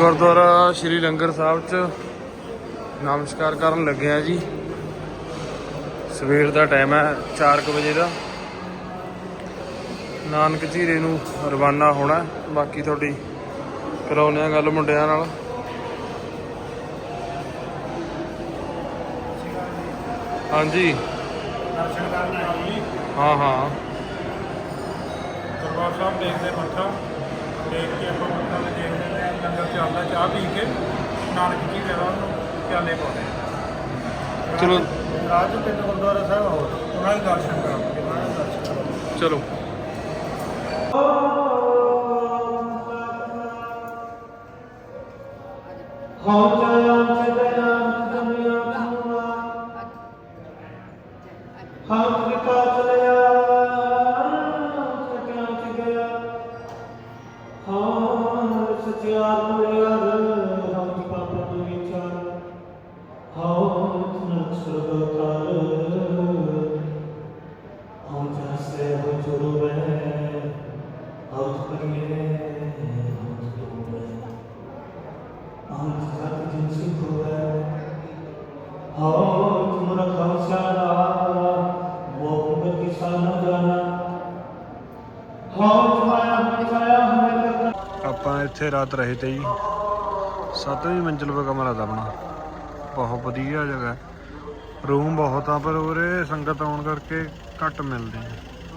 ਗੁਰਦੁਆਰਾ ਸ਼੍ਰੀ ਲੰਗਰ ਸਾਹਿਬ ਚ ਨਮਸਕਾਰ ਕਰਨ ਲੱਗੇ ਆ ਜੀ। ਸਵੇਰ ਦਾ ਟਾਈਮ ਹੈ 4:00 ਵਜੇ ਦਾ। ਨਾਨਕ ਝੀਰੇ ਨੂੰ ਰਵਾਨਾ ਹੋਣਾ। ਬਾਕੀ ਤੁਹਾਡੀ ਕਰਾਉਨੇ ਆ ਗੱਲ ਮੁੰਡਿਆਂ ਨਾਲ। ਹਾਂਜੀ। ਦਰਸ਼ਨ ਕਰਨ ਆਏ ਜੀ? ਹਾਂ ਹਾਂ। ਦਰਬਾਰ ਸਾਹਿਬ ਦੇਖਦੇ ਮੱਥਾ। ਦੇਖ ਕੇ ਆਪਾਂ ਮੱਥਾ ਲੰਗਰ ਚੱਲਦਾ ਚਾਹ ਪੀ ਕੇ ਨਾਨਕ ਜੀ ਦੇ ਰਾਹ ਨੂੰ ਚਾਲੇ ਪਾਉਂਦੇ। ਚਲੋ। ਰਾਜ ਤੇ ਗੁਰਦੁਆਰਾ ਸਾਹਿਬ ਹੋਰ ਉਹਨਾਂ ਦੇ ਦਰਸ਼ਨ ਕਰਾਂਗੇ ਉਹਨਾਂ ਦੇ ਦਰਸ਼ਨ ਕਰਾਂਗੇ ਚਲੋ ਆਪਾਂ ਇੱਥੇ ਰਾਤ ਰਹੇ ਤੇ ਜੀ। ਸੱਤਵੀਂ ਮੰਜ਼ਿਲ 'ਤੇ ਕਮਰਾ ਦਾ ਆਪਣਾ। ਬਹੁਤ ਵਧੀਆ ਜਗ੍ਹਾ। ਰੂਮ ਬਹੁਤ ਆ ਪਰ ਉਰੇ ਸੰਗਤ ਆਉਣ ਕਰਕੇ ਘੱਟ ਮਿਲਦੇ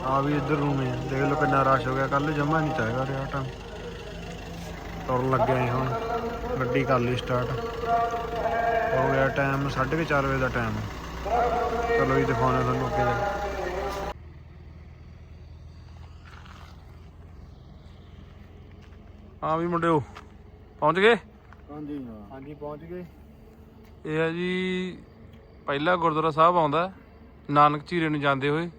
ਆ। ਵੀ ਇੱਧਰ ਰੂਮ ਹੈ ਦੇਖ ਲਓ ਕਿੰਨਾ ਰਸ਼ ਹੋ ਗਿਆ। ਕੱਲ ਜਮਾ ਨਹੀਂ ਚਾਹੀਦਾ ਰਿਹਾ ਟਾਈਮ ਤੁਰਨ ਲੱਗਿਆ ਹੁਣ। ਗੱਡੀ ਕਰ ਲਈ ਸਟਾਰਟ ਹੋ ਗਿਆ ਟਾਈਮ 4:30 ਵਜੇ ਦਾ ਟਾਈਮ ਚਲੋ ਜੀ ਦਿਖਾਉਣਾ ਤੁਹਾਨੂੰ ਅੱਗੇ ਜਾ ਕੇ। ਹਾਂ ਵੀ ਮੁੰਡਿਓ ਪਹੁੰਚ ਗਏ? ਹਾਂਜੀ ਹਾਂ। ਹਾਂਜੀ ਪਹੁੰਚ ਗਏ। ਇਹ ਹੈ ਜੀ ਪਹਿਲਾ ਗੁਰਦੁਆਰਾ ਸਾਹਿਬ ਆਉਂਦਾ ਨਾਨਕ ਝੀਰੇ ਨੂੰ ਜਾਂਦੇ ਹੋਏ।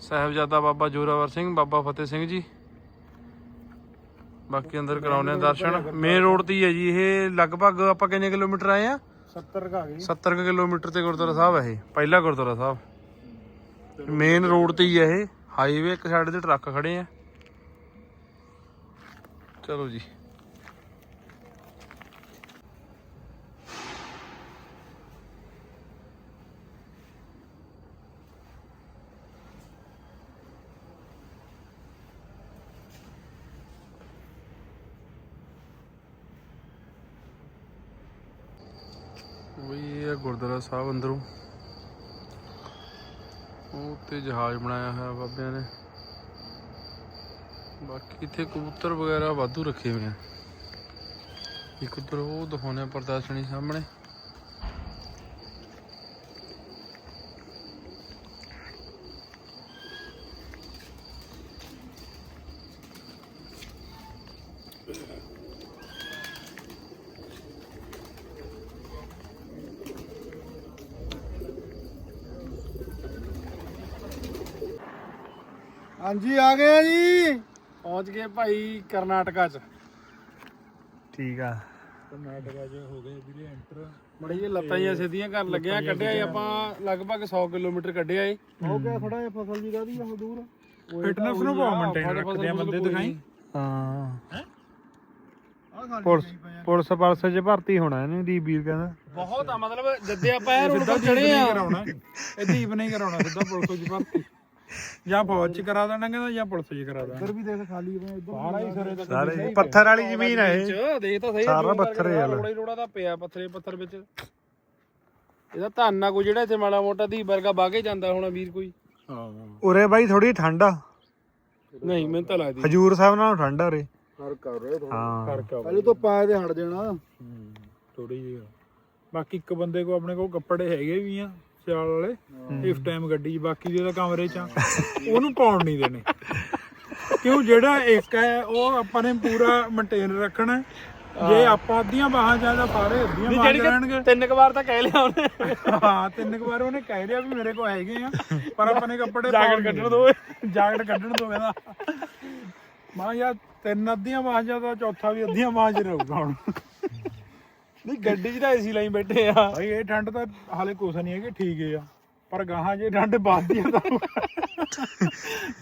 ਸਾਹਿਬਜ਼ਾਦਾ ਬਾਬਾ ਜੋਰਾਵਰ ਸਿੰਘ ਬਾਬਾ ਫਤਿਹ ਸਿੰਘ ਜੀ। ਬਾਕੀ ਅੰਦਰ ਕਰਾਉਣੇ ਆ ਦਰਸ਼ਨ। ਮੇਨ ਰੋਡ ਤੇ ਹੀ ਹੈ ਜੀ ਇਹ ਲਗਭਗ ਆਪਾਂ ਕਿੰਨੇ ਕਿਲੋਮੀਟਰ ਆਏ ਆ? 70 ਕਾ ਗਈ 70 ਕੁ ਕਿਲੋਮੀਟਰ ਤੇ ਗੁਰਦੁਆਰਾ ਸਾਹਿਬ ਹੈ ਇਹ ਪਹਿਲਾ ਗੁਰਦੁਆਰਾ ਸਾਹਿਬ। ਮੇਨ ਰੋਡ ਤੇ ਹੀ ਹੈ ਇਹ ਹਾਈਵੇ ਇੱਕ ਸਾਈਡ ਤੇ ਟਰੱਕ ਖੜੇ ਆ। ਚਲੋ ਜੀ। ਵੀ ਇਹ ਹੈ ਗੁਰਦੁਆਰਾ ਸਾਹਿਬ ਅੰਦਰੋਂ। ਉਹ ਤੇ ਜਹਾਜ਼ ਬਣਾਇਆ ਹੋਇਆ ਬਾਬਿਆਂ ਨੇ। ਬਾਕੀ ਇੱਥੇ ਕਬੂਤਰ ਵਗੈਰਾ ਵਾਧੂ ਰੱਖੇ ਹੋਏ ਆ। ਇੱਕ ਉੱਧਰ ਉਹ ਦਿਖਾਉਣੇ ਪ੍ਰਦਰਸ਼ਨੀ ਸਾਹਮਣੇ। ਹਾਂਜੀ, ਆ ਗਏ ਆ ਜੀ। ਪਹੁੰਚ ਗਏ ਭਾਈ ਕਰਨਾਟਕਾ ਚ। ਠੀਕ ਆ। ਕਰਨਾਟਕਾ ਚ ਹੋ ਗਏ ਵੀਰੇ ਐਂਟਰ ਮੜੀ ਜੀ ਲੱਤਾਂ ਜਿਹੀਆਂ ਸਿੱਧੀਆਂ ਕਰਨ ਲੱਗਿਆ ਕੱਢਿਆ ਏ ਆਪਾਂ ਲਗਭਗ 100 ਕਿਲੋਮੀਟਰ ਕੱਢਿਆ ਏ ਹੋ ਗਿਆ ਥੋੜਾ ਜਿਹਾ ਫਸਲ ਜੀ ਦਾ ਵੀ ਉਹ ਦੂਰ। ਫਿਟਨੈਸ ਨੂੰ ਬਹੁਤ ਮੇਨਟੇਨ ਰੱਖਦੇ ਆ ਬੰਦੇ ਦਿਖਾਈ। ਹਾਂ। ਪੁਲਿਸ ਪੁਲਿਸ ਪਲਸ ਚ ਭਰਤੀ ਹੋਣਾ ਇਹਨੇ ਦੀਪ ਵੀਰ ਕਹਿੰਦਾ। ਬਹੁਤ ਆ ਮਤਲਬ ਜੱਦੇ ਆਪਾਂ ਇਹ ਰੋਡ ਤੋਂ ਚੜੇ ਆ। ਕਰਾਉਣਾ। ਇਹ ਦੀਪ ਨਹੀਂ ਕਰਾਉਣਾ ਸਿੱਧਾ ਪੁਲਿਸ ਚ ਭਰਤੀ। ਜਾਂ ਫੌਜ ਚ ਕਰਾ ਦੇਣਾ ਕਹਿੰਦਾ ਜਾਂ ਪੁਲਿਸ ਚ ਕਰਾ ਦੇਣਾ ਇੱਧਰ ਵੀ ਦੇਖ ਖਾਲੀ ਇਧਰ ਬਾਹਰ ਹੀ ਸਰੇ ਤੱਕ ਸਾਰੇ ਪੱਥਰ ਵਾਲੀ ਜ਼ਮੀਨ ਹੈ ਇਹ। ਦੇਖ ਤਾਂ ਸਹੀ ਸਾਰਾ ਪੱਥਰ ਹੀ ਆ ਲੈ। ਰੋੜਾ ਤਾਂ ਪਿਆ ਪੱਥਰੇ ਪੱਥਰ ਵਿੱਚ। ਇਹਦਾ ਧਾਨਾ ਕੋਈ ਜਿਹੜਾ ਇੱਥੇ ਮਾੜਾ ਮੋਟਾ ਦੀ ਵਰਗਾ ਬਾਗੇ ਜਾਂਦਾ ਹੋਣਾ ਵੀਰ ਕੋਈ। ਹਾਂ। ਉਰੇ ਬਾਈ ਥੋੜੀ ਠੰਡ ਆ। ਨਹੀਂ ਮੈਨੂੰ ਤਾਂ ਲੱਗਦੀ। ਹਜੂਰ ਸਾਹਿਬ ਨਾਲੋਂ ਠੰਡ ਆ ਉਰੇ। ਫ਼ਰਕ ਕਰ ਰਿਹਾ ਹਾਂ। ਫ਼ਰਕ ਆ ਪਹਿਲੇ ਤੋਂ ਪਾਏ ਤੇ ਹਟ ਜਾਣਾ। ਥੋੜੀ ਜਿਹੀ ਬਾਕੀ ਇੱਕ ਬੰਦੇ ਕੋ ਆਪਣੇ ਕੋਲ ਕੱਪੜੇ ਹੈਗੇ ਵੀ ਆ। ਸਿਆਲ ਵਾਲੇ ਇਸ ਟਾਈਮ ਗੱਡੀ 'ਚ ਬਾਕੀ ਦੇ ਤਾਂ ਕਮਰੇ 'ਚ ਆ। ਉਹਨੂੰ ਪਾਉਣ ਨਹੀਂ ਦੇਣੇ। ਕਿਉਂ? ਜਿਹੜਾ ਇੱਕ ਹੈ ਉਹ ਆਪਾਂ ਨੇ ਪੂਰਾ ਮੇਨਟੇਨ ਰੱਖਣਾ। ਹੈ। ਜੇ ਆਪਾਂ ਅੱਧੀਆਂ ਬਾਹਾਂ ਜਾਂਦਾ ਸਾਰੇ ਅੱਧੀਆਂ ਬਾਹਾਂ ਰਹਿਣਗੇ। ਤਿੰਨ ਕੁ ਵਾਰ ਤਾਂ ਕਹਿ ਲਿਆ ਉਹਨੇ। ਹਾਂ ਤਿੰਨ ਕੁ ਵਾਰ ਉਹਨੇ ਕਹਿ ਰਿਹਾ ਵੀ ਮੇਰੇ ਕੋਲ ਹੈਗੇ ਆ ਪਰ ਆਪਾਂ ਨੇ ਕੱਪੜੇ ਜਾਕਟ ਕੱਢਣ ਦੋ ਜਾਕਟ ਕੱਢਣ ਦੋ। ਕਹਿੰਦਾ ਮਾਂ ਯਾਰ ਤਿੰਨ ਅੱਧੀਆਂ ਬਾਹਾਂ ਜਾਂ ਚੌਥਾ ਵੀ ਅੱਧੀਆਂ ਬਾਹਾਂ 'ਚ ਰਹੂਗਾ ਹੁਣ। ਨਹੀਂ ਗੱਡੀ 'ਚ ਤਾਂ ਏਸੀ ਲਾਈ ਬੈਠੇ ਆ। ਭਾਈ ਇਹ ਠੰਡ ਤਾਂ ਹਾਲੇ ਕੁਛ ਨਹੀਂ ਹੈਗੀ ਠੀਕ ਆ। ਪਰ ਗਾਹਾਂ ਜੇ ਠੰਡ ਵੱਧਦੀ ਆ ਤਾਂ